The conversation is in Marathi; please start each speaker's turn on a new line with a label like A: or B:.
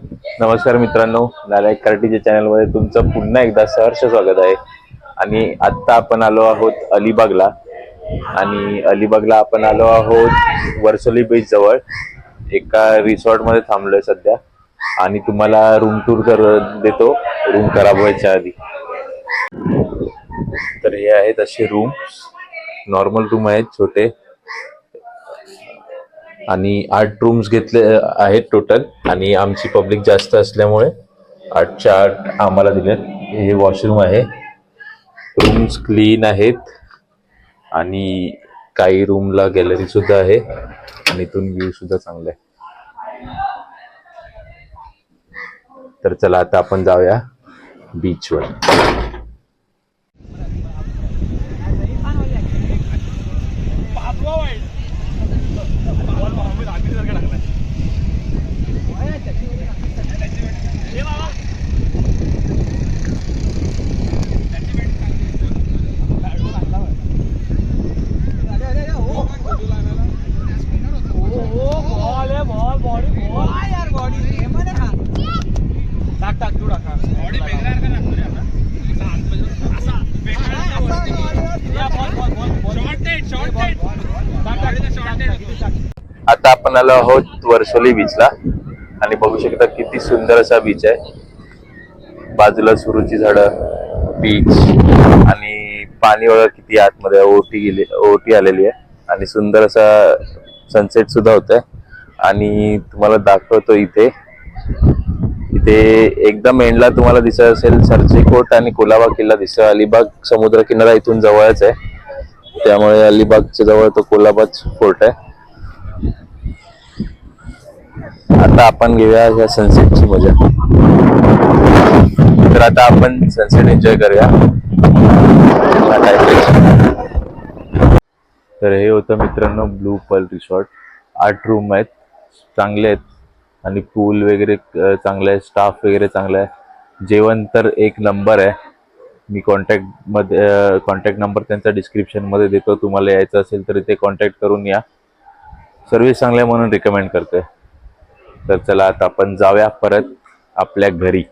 A: नमस्कार मित्रांनो नालायक कराटीच्या चॅनलमध्ये तुमचं पुन्हा एकदा सहर्ष स्वागत आहे. आणि आत्ता आपण आलो आहोत अलिबागला. आणि अलिबागला आपण आलो आहोत वर्सोली बीच जवळ. एका रिसॉर्टमध्ये थांबलोय सध्या. आणि तुम्हाला रूम टूर कर देतो. रूम खराब व्हायच्या आधी. तर हे आहेत असे रूम नॉर्मल रूम आहेत छोटे. आणि आठ रूम्स घेतले आहेत टोटल आणि आमची पब्लिक जास्त असल्यामुळे आठच्या आठ आम्हाला दिलेत. हे वॉशरूम आहे. रूम्स क्लीन आहेत. आणि काही रूमला गॅलरी सुद्धा आहे. आणि इथून व्ह्यू सुद्धा चांगला आहे. तर चला आता आपण जाऊया बीचवर आता आपण आलो आहोत वर्सोली बीचला आणि बघू शकता किती सुंदर असा बीच आहे. बाजूला सुरूची झाडं बीच आणि पाणी वगैरे किती आतमध्ये आहे. ओटी गेली ओटी आलेली आहे. आणि सुंदर असा सनसेट सुद्धा होत आहे आणि तुम्हाला दाखवतो इथे. इथे एकदम एंडला तुम्हाला दिसत असेल सरचेकोट आणि कोलाबा किल्ला दिसतो अलिबाग समुद्र किनारा इथून जवळच आहे. त्यामुळे अलिबागच्या जवळ तो कोलाबाच फोर्ट आहे. आता आपण घेऊया ह्या सनसेटची मजा. तर आता आपण सनसेट एन्जॉय करूया. तर हे होतं मित्रांनो ब्लू पर्ल रिसॉर्ट. आठ रूम आहेत. चांगले आहेत. आणि पूल वगैरे चांगला आहे. स्टाफ वगैरे चांगला आहे. जेवण तर एक नंबर आहे. मी कॉन्टॅक्टमध्ये कॉन्टॅक्ट नंबर त्यांचा डिस्क्रिप्शनमध्ये देतो. तुम्हाला यायचं असेल तर इथे कॉन्टॅक्ट करून या. सर्विस चांगल्या म्हणून रिकमेंड करतोय. तर चला आता आपण जाऊया परत आपल्या घरी.